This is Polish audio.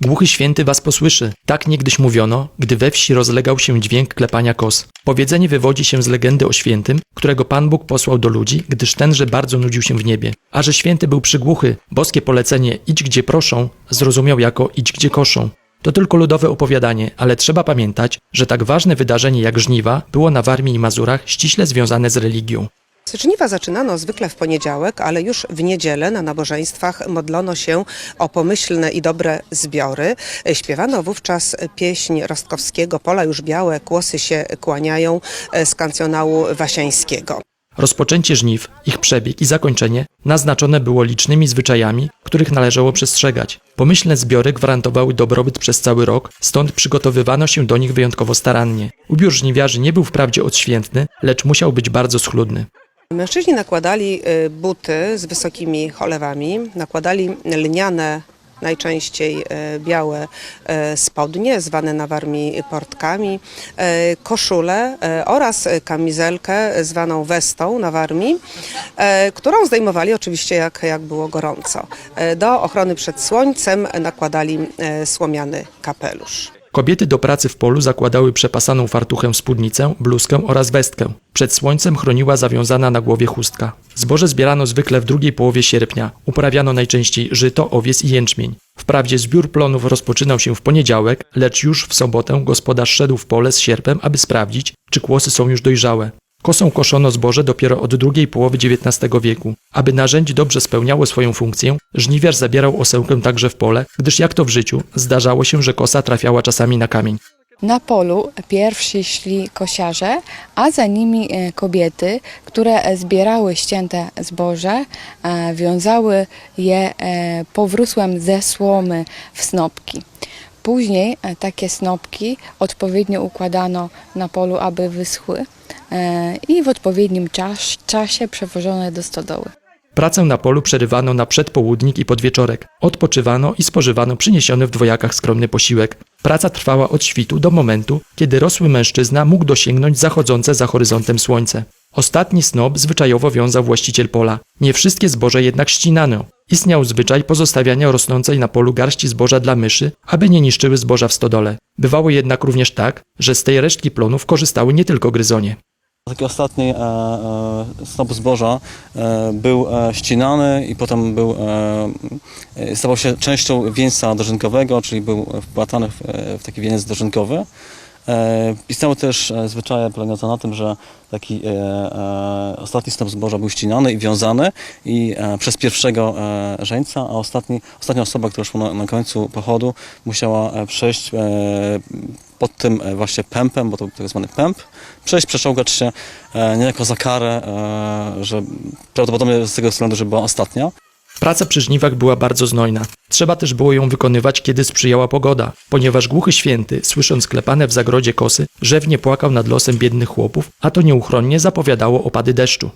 Głuchy święty was posłyszy. Tak niegdyś mówiono, gdy we wsi rozlegał się dźwięk klepania kos. Powiedzenie wywodzi się z legendy o świętym, którego Pan Bóg posłał do ludzi, gdyż tenże bardzo nudził się w niebie. A że święty był przygłuchy, boskie polecenie idź gdzie proszą, zrozumiał jako idź gdzie koszą. To tylko ludowe opowiadanie, ale trzeba pamiętać, że tak ważne wydarzenie jak żniwa było na Warmii i Mazurach ściśle związane z religią. Żniwa zaczynano zwykle w poniedziałek, ale już w niedzielę na nabożeństwach modlono się o pomyślne i dobre zbiory. Śpiewano wówczas pieśń Rostkowskiego Pola już białe, kłosy się kłaniają e, z kancjonału wasiańskiego. Rozpoczęcie żniw, ich przebieg i zakończenie naznaczone było licznymi zwyczajami, których należało przestrzegać. Pomyślne zbiory gwarantowały dobrobyt przez cały rok, stąd przygotowywano się do nich wyjątkowo starannie. Ubiór żniwiarzy nie był wprawdzie odświętny, lecz musiał być bardzo schludny. Mężczyźni nakładali y, buty z wysokimi cholewami, nakładali lniane, najczęściej y, białe y, spodnie, zwane na Warmii portkami, koszulę oraz kamizelkę zwaną westą na Warmii, y, którą zdejmowali oczywiście jak, jak było gorąco. Do ochrony przed słońcem nakładali słomiany kapelusz. Kobiety do pracy w polu zakładały przepasaną fartuchem spódnicę, bluzkę oraz westkę. Przed słońcem chroniła zawiązana na głowie chustka. Zboże zbierano zwykle w drugiej połowie sierpnia. Uprawiano najczęściej żyto, owies i jęczmień. Wprawdzie zbiór plonów rozpoczynał się w poniedziałek, lecz już w sobotę gospodarz szedł w pole z sierpem, aby sprawdzić, czy kłosy są już dojrzałe. Kosą koszono zboże dopiero od drugiej połowy XIX wieku. Aby narzędzie dobrze spełniało swoją funkcję, żniwiarz zabierał osełkę także w pole, gdyż jak to w życiu, zdarzało się, że kosa trafiała czasami na kamień. Na polu pierwsi szli kosiarze, a za nimi e, kobiety, które zbierały ścięte zboże, e, wiązały je e, powrósłem ze słomy w snopki. Później takie snopki odpowiednio układano na polu, aby wyschły i w odpowiednim czas, czasie przewożone do stodoły. Pracę na polu przerywano na przedpołudnik i podwieczorek. Odpoczywano i spożywano przyniesiony w dwojakach skromny posiłek. Praca trwała od świtu do momentu, kiedy rosły mężczyzna mógł dosięgnąć zachodzące za horyzontem słońce. Ostatni snop zwyczajowo wiązał właściciel pola. Nie wszystkie zboże jednak ścinano. Istniał zwyczaj pozostawiania rosnącej na polu garści zboża dla myszy, aby nie niszczyły zboża w stodole. Bywało jednak również tak, że z tej resztki plonów korzystały nie tylko gryzonie. Taki ostatni e, e, snop zboża e, był e, ścinany i potem był, e, e, stawał się częścią wieńca dożynkowego, czyli był wpłatany w, e, w taki wieniec dożynkowy. E, istniały też e, zwyczaje polegające na tym, że taki e, ostatni snop zboża był ścinany i wiązany i przez pierwszego żeńca, a ostatni, ostatnia osoba, która szła na, na końcu pochodu, musiała przejść pod tym właśnie pępem, bo to był tak zwany pęp, przejść, przeczołgać się niejako za karę, że prawdopodobnie z tego względu, że była ostatnia. Praca przy żniwach była bardzo znojna. Trzeba też było ją wykonywać, kiedy sprzyjała pogoda, ponieważ głuchy święty, słysząc klepane w zagrodzie kosy, rzewnie płakał nad losem biednych chłopów, a to nieuchronnie zapowiadało opady deszczu.